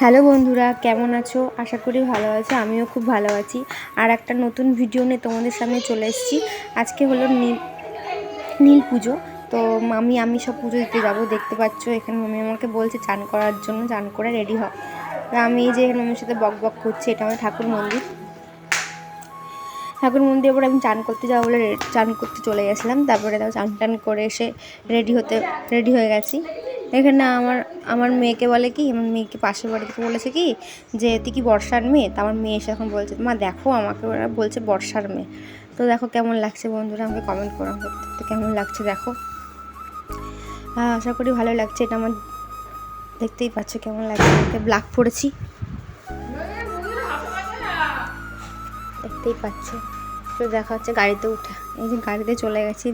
Hello বন্ধুরা, কেমন আছো? আশা করি ভালো আছো, আমিও খুব ভালো আছি। আর একটা নতুন ভিডিও নিয়ে তোমাদের সামনে চলে এসেছি। আজকে হলো নীল নীল পুজো। তো মামি, আমি সব পুজো দিতে যাব, দেখতে পাচ্ছ এখানে মামি আমাকে বলছে চান করার জন্য, চান করে রেডি হ। তো আমি যে এখানে মামির সাথে বক বক করছি, এটা আমার ঠাকুর মন্দির। ঠাকুর মন্দিরের পরে আমি চান করতে যাব বলে চান করতে চলে গেছিলাম। তারপরে তাও চান টান করে এসে রেডি হতে, রেডি হয়ে গেছি। এখানে আমার আমার মেয়েকে বলে কি, আমার মেয়েকে পাশের বাড়িতে বলেছে কি, যে তুই কি বর্ষার মেয়ে? তা আমার মেয়ে এসে এখন বলছে, মা, দেখো আমাকে ওরা বলছে বর্ষার মেয়ে। তো দেখো কেমন লাগছে বন্ধুরা, আমাকে কমেন্ট করো তো কেমন লাগছে দেখো। হ্যাঁ আশা করি ভালো লাগছে, এটা আমার দেখতেই পাচ্ছ কেমন লাগছে ব্ল্যাক পরেছি দেখতেই পাচ্ছ। তো দেখা হচ্ছে গাড়িতে উঠে। এই যে গাড়িতে চলে গেছি,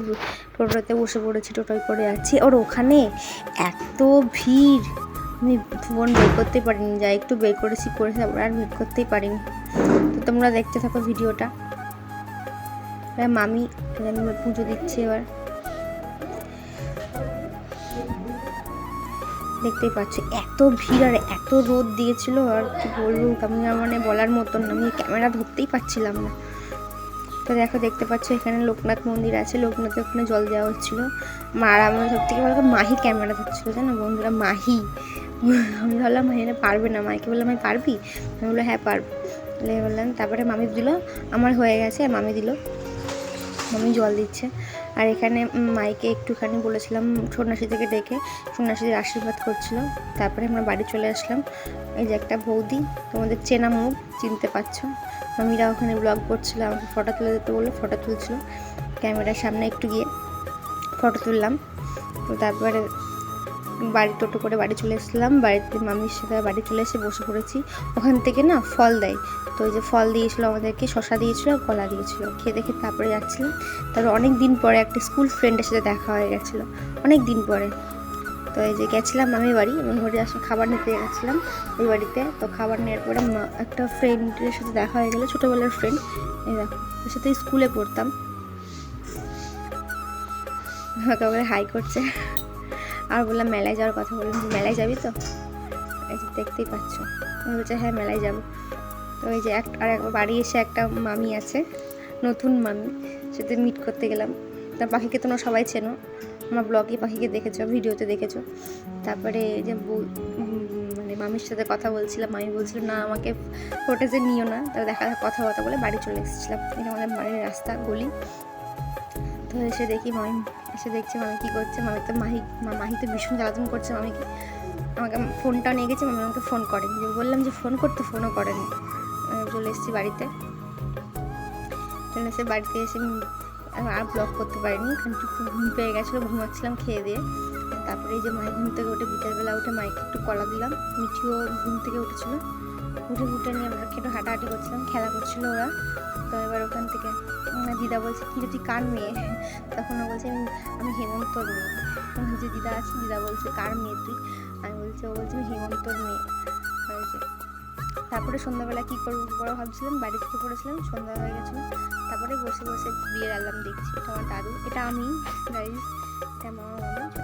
টোটোতে বসে পড়েছি, টোটোয় করে যাচ্ছি। ওর ওখানে এত ভিড়। আমি ফোন বের করতেই পারিনি যা একটু বের করেছি করেছি আবার আর বের করতেই পারিনি। তো তোমরা দেখতে থাকো ভিডিওটা। মামি পুজো দিচ্ছে এবার। দেখতেই পাচ্ছ, এত ভিড় আর এত রোদ দিয়েছিল। আর কি বলব, আমি আর মানে বলার মতন আমি ক্যামেরা ধরতেই পারছিলাম না। তো দেখো, দেখতে পাচ্ছ, এখানে লোকনাথ মন্দির আছে। লোকনাথে ওখানে জল দেওয়া হচ্ছিল। মার আমার সব থেকে ভালো মাহি ক্যামেরা ধরছিল, জানো? বন্ধুরা, মাহি। আমি ভাবলাম, মাহি না পারবে না। মাইকে বললাম আমি পারবি? আমি বলল হ্যাঁ পারব। বললাম, তারপরে মামি দিল। আমার হয়ে গেছে, মামি দিল। মামি জল দিচ্ছে। আর এখানে মাইকে একটুখানি বলেছিলাম সন্ন্যাসী থেকে ডেকে সন্ন্যাসীদের আশীর্বাদ করছিল। তারপরে আমরা বাড়ি চলে আসলাম। এই যে একটা বৌদি, তোমাদের চেনা মুখ, চিনতে পারছ। মামিরা ওখানে ব্লগ করছিল, আমাকে ফটো তুলে দিতে বলল ফটো তুলছিল। ক্যামেরার সামনে একটু গিয়ে ফটো তুললাম। তো তারপরে বাড়ি টোটো করে বাড়ি চলে এসেছিলাম। বাড়িতে মামির সাথে বাড়ি চলে এসে বসে পড়েছি। ওখান থেকে না ফল দেয়। তো ওই যে ফল দিয়েছিলো আমাদেরকে শশা দিয়েছিল, কলা দিয়েছিল। খেয়ে দেখে তারপরে যাচ্ছিলাম। তারপর অনেক দিন পরে একটা স্কুল ফ্রেন্ডের সাথে দেখা হয়ে গেছিল। অনেক দিন পরে। তো এই যে গেছিলাম আমি বাড়ি আমি ঘরে আসলে খাবার নিতে গেছিলাম ওই বাড়িতে। তো খাবার নেওয়ার পরে একটা ফ্রেন্ডের সাথে দেখা হয়ে গেলো, ছোটোবেলার ফ্রেন্ড। এই দেখো, ওর সাথে স্কুলে পড়তাম। আমাকে হাই করছে। আর বললাম, মেলায় যাওয়ার কথা বললাম যে মেলায় যাবি তো? এই যে দেখতেই পাচ্ছ। আমি বলছে হ্যাঁ মেলায় যাব। তো এই যে এক, আর একবার বাড়ি এসে একটা মামি আছে, নতুন মামি সাথে মিট করতে গেলাম। তার পাখিকে তোমরা সবাই চেনো। আমার ব্লগে পাখিকে দেখেছ, ভিডিওতে দেখেছ। তারপরে যে মানে মামির সাথে কথা বলছিলাম, মামি বলছিল, না, আমাকে ফোটেজে নিও না। তারা দেখা কথা কথা বলে বাড়ি চলে এসেছিলাম। এটা আমাদের বাড়ির রাস্তা, গলি। তো এসে দেখি মামি এসে দেখছে, মামি কী করছে? মামি তো মাহি মাহি তো ভীষণ জ্বালাতন করছে মামিকে। আমাকে ফোনটা নিয়ে গেছে, মামি আমাকে ফোন করেনি। যে বললাম যে, ফোন করতে? ফোনও করেনি। চলে এসেছি বাড়িতে। চলে এসে বাড়িতে এসে আর ব্লগ করতে পারিনি। কারণ একটু ঘুম পেয়ে গেছিল, ঘুমাচ্ছিলাম খেয়ে দিয়ে। তারপরে এই যে মায়ের ঘুম থেকে উঠে বিকেলবেলা উঠে মাইকে একটু কলা দিলাম। মিঠিও ঘুম থেকে উঠেছিল। উঠে উঠে নিয়ে আমরা একটু হাঁটাহাঁটি করছিলাম, খেলা করছিল ওরা। তো দিদা বলছে, কি রে, তুই কার মেয়ে? তখন ও বলছে, আমি হেমন্তর মেয়ে। যে দিদা আছে? দিদা বলছে, কার মেয়ে তুই? আমি বলছি, ও বলছে, আমি হেমন্তর মেয়ে। হয়েছে। তারপরে সন্ধ্যাবেলা কী করব করব ভাবছিলাম, বাড়ি থেকে পড়েছিলাম, সন্ধ্যা হয়ে গেছিল। তারপরে বসে বসে বিয়ের অ্যালবাম দেখছি। এটা আমার দাদু, এটা আমি গাইজ এটা আমার মামা